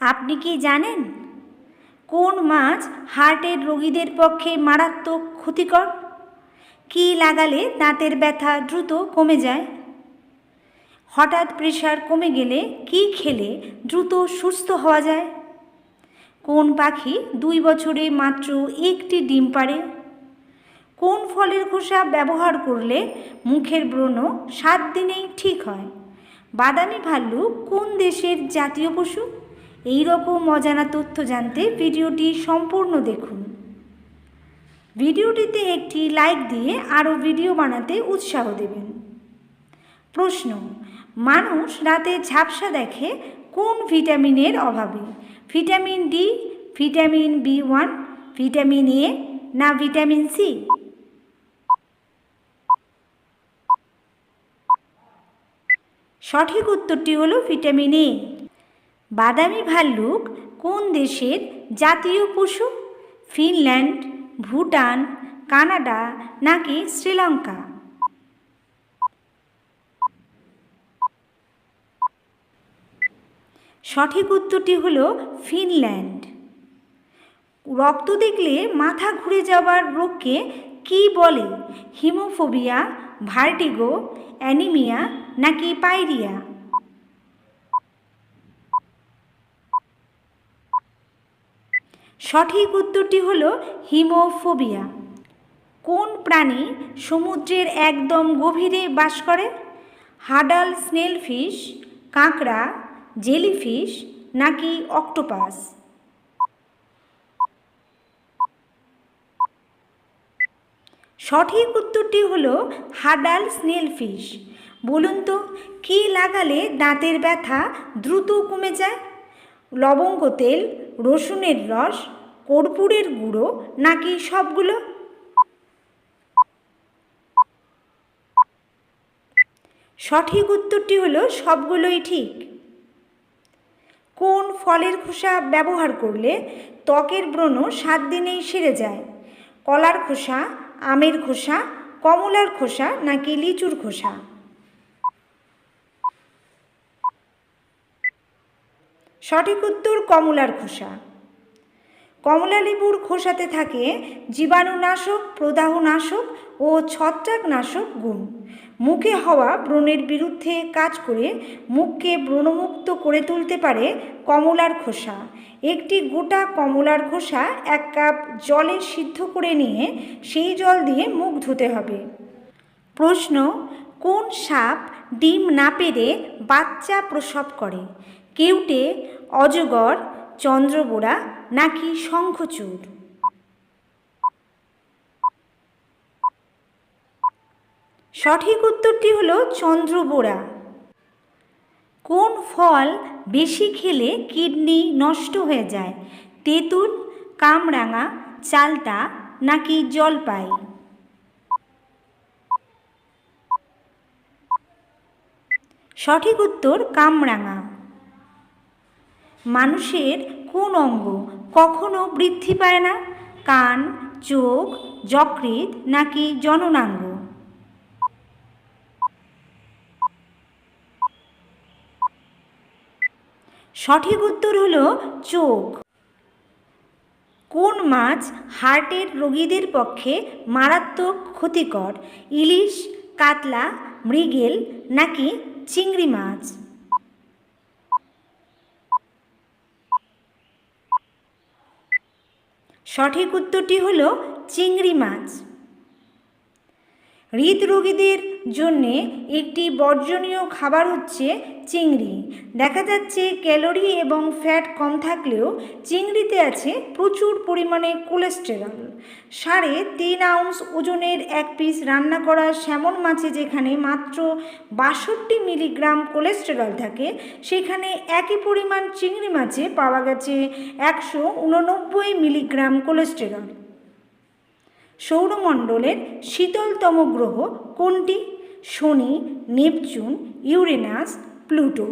আপনি কি জানেন? কোন মাছ হার্টের রোগীদের পক্ষে মারাত্মক ক্ষতিকর? কী লাগালে দাঁতের ব্যথা দ্রুত কমে যায়? হঠাৎ প্রেশার কমে গেলে কী খেলে দ্রুত সুস্থ হওয়া যায়? কোন পাখি দুই বছরে মাত্র একটি ডিম পাড়ে? কোন ফলের খোসা ব্যবহার করলে মুখের ব্রণ সাত দিনেই ঠিক হয়? বাদামি ভাল্লুক কোন দেশের জাতীয় পশু? এই রকম অজানা তথ্য জানতে ভিডিওটি সম্পূর্ণ দেখুন। ভিডিওটিতে একটি লাইক দিয়ে আরও ভিডিও বানাতে উৎসাহ দেবেন। প্রশ্ন, মানুষ রাতে ঝাপসা দেখে কোন ভিটামিনের অভাবে? Vitamin D, vitamin B one, vitamin A না ভিটামিন সি? সঠিক উত্তরটি হলো ভিটামিন এ। বাদামি ভাল্লুক কোন দেশের জাতীয় পশু? ফিনল্যান্ড, ভুটান, কানাডা নাকি শ্রীলঙ্কা? সঠিক উত্তরটি হল ফিনল্যান্ড। রক্ত দেখলে মাথা ঘুরে যাওয়ার রোগকে কি বলে? হিমোফোবিয়া, ভার্টিগো, অ্যানিমিয়া নাকি পাইরিয়া? সঠিক উত্তরটি হলো হিমোফোবিয়া। কোন প্রাণী সমুদ্রের একদম গভীরে বাস করে? হাডাল, স্নেলফিশ, কাঁকড়া, জেলিফিশ নাকি অক্টোপাস? সঠিক উত্তরটি হলো হাডাল, স্নেলফিশ। বলুন তো, কী লাগালে দাঁতের ব্যথা দ্রুত কমে যায়? লবঙ্গ তেল, রসুনের রস, কর্পূরের গুঁড়ো নাকি সবগুলো? সঠিক উত্তরটি হলো সবগুলোই ঠিক। কোন ফলের খোসা ব্যবহার করলে ত্বকের ব্রণ সাত দিনেই সেরে যায়? কলার খোসা, আমের খোসা, কমলার খোসা নাকি লিচুর খোসা? সঠিক উত্তর কমলার খোসা। কমলা লেবুর খোসাতে থাকে জীবাণুনাশক, প্রদাহনাশক ও ছত্রাকনাশক গুণ। মুখে হওয়া ব্রণের বিরুদ্ধে কাজ করে মুখকে ব্রণমুক্ত করে তুলতে পারে কমলার খোসা। একটি গোটা কমলার খোসা এক কাপ জলে সিদ্ধ করে নিয়ে সেই জল দিয়ে মুখ ধুতে হবে। প্রশ্ন, কোন সাপ ডিম না পেরে বাচ্চা প্রসব করে? কেউটে অজগর, চন্দ্রবোড়া নাকি শঙ্খচূড়? সঠিক উত্তরটি হলো চন্দ্রবোড়া। কোন ফল বেশি খেলে কিডনি নষ্ট হয়ে যায়? তেঁতুল, কামরাঙা, চালতা নাকি জলপাই? সঠিক উত্তর কামরাঙা। মানুষের কোন অঙ্গ কখনো বৃদ্ধি পায় না? কান, চোখ, যকৃৎ নাকি জননাঙ্গ? সঠিক উত্তর হলো চোখ। কোন মাছ হার্টের রোগীদের পক্ষে মারাত্মক ক্ষতিকর? ইলিশ, কাতলা, মৃগেল নাকি চিংড়ি মাছ? সঠিক উত্তরটি হলো চিংড়ি মাছ। হৃদরোগীদের জন্যে একটি বর্জনীয় খাবার হচ্ছে চিংড়ি। দেখা যাচ্ছে ক্যালোরি এবং ফ্যাট কম থাকলেও চিংড়িতে আছে প্রচুর পরিমাণে কোলেস্টেরল। সাড়ে তিন আউন্স ওজনের এক পিস রান্না করা স্যামন মাছে যেখানে মাত্র বাষট্টি মিলিগ্রাম কোলেস্টেরল থাকে, সেখানে একই পরিমাণ চিংড়ি মাছে পাওয়া গেছে একশো উননব্বই মিলিগ্রাম কোলেস্টেরল। সৌরমণ্ডলের শীতলতম গ্রহ কোনটি? শনি, নেপচুন, ইউরেনাস, প্লুটো।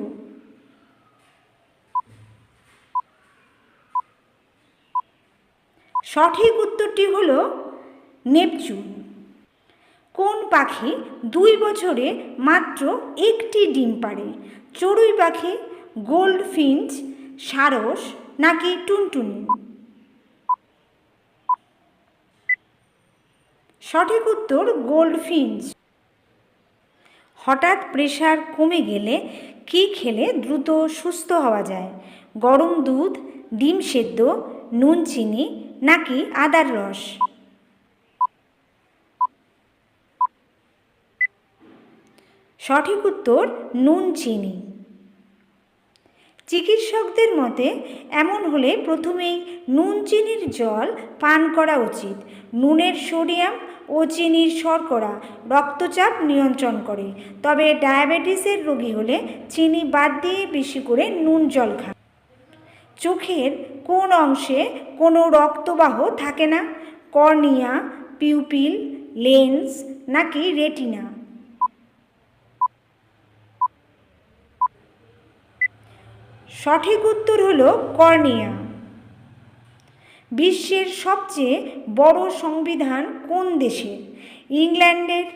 সঠিক উত্তরটি হল নেপচুন। কোন পাখি দুই বছরে মাত্র একটি ডিম পাড়ে? চড়ুই পাখি গোল্ড ফিঞ্চ সারস নাকি টুনটুনি? সঠিক উত্তর গোল্ডফিঞ্চ হঠাৎ প্রেশার কমে গেলে কি খেলে দ্রুত সুস্থ হওয়া যায়? গরম দুধ, ডিম সেদ্ধ, নুন চিনি নাকি আদার রস? সঠিক উত্তর নুন চিনি। চিকিৎসকদের মতে, এমন হলে প্রথমেই নুন চিনির জল পান করা উচিত। নুনের সোডিয়াম ও চিনির শর্করা রক্তচাপ নিয়ন্ত্রণ করে। তবে ডায়াবেটিসের রোগী হলে চিনি বাদ দিয়ে বেশি করে নুন, জল খান। চোখের কোন অংশে কোনো রক্তবাহ থাকে না? কর্নিয়া, পিউপিল, লেন্স নাকি রেটিনা? সঠিক উত্তর হলো কর্নিয়া। বিশ্বের সবচেয়ে বড় সংবিধান কোন দেশের ইংল্যান্ডের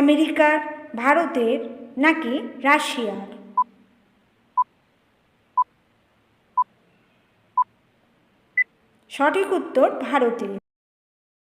আমেরিকার ভারতের নাকি রাশিয়ার? সঠিক উত্তর ভারতের।